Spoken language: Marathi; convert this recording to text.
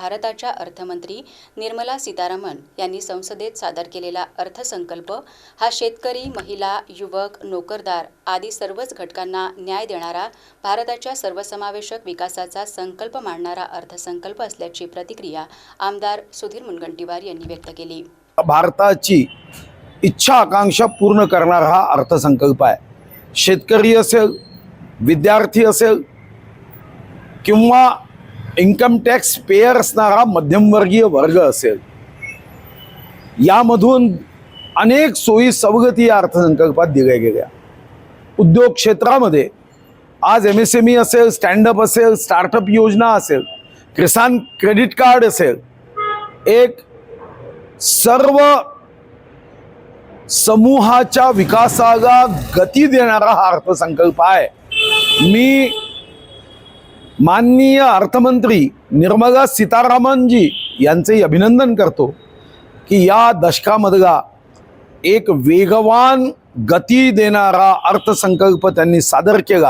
भारताच्या अर्थमंत्री निर्मला सीतारामन यांनी संसदेत सादर केलेला अर्थसंकल्प हा शेतकरी महिला युवक नोकरदार आदी सर्वच घटकांना न्याय देणारा भारताच्या सर्वसमावेशक विकासाचा संकल्प मांडणारा अर्थसंकल्प असल्याची प्रतिक्रिया आमदार सुधीर मुनगंटीवार यांनी व्यक्त केली. भारताची इच्छा आकांक्षा पूर्ण करणारा हा अर्थसंकल्प आहे. शेतकरी असेल विद्यार्थी असेल किंवा इन्कम टॅक्स पेयर असणारा मध्यमवर्गीय वर्ग असेल. यामधून अनेक सोयी सवगती या अर्थसंकल्पात दिल्या गेल्या. उद्योग क्षेत्रामध्ये आज एम एस एम ई असेल स्टँडअप असेल स्टार्टअप योजना असेल किसान क्रेडिट कार्ड असेल एक सर्व समूहाच्या विकासाला गती देणारा हा अर्थसंकल्प आहे. मी माननीय अर्थमंत्री निर्मला सीतारामनजी यांचंही अभिनंदन करतो की या दशकामधला एक वेगवान गती देणारा अर्थसंकल्प त्यांनी सादर केला.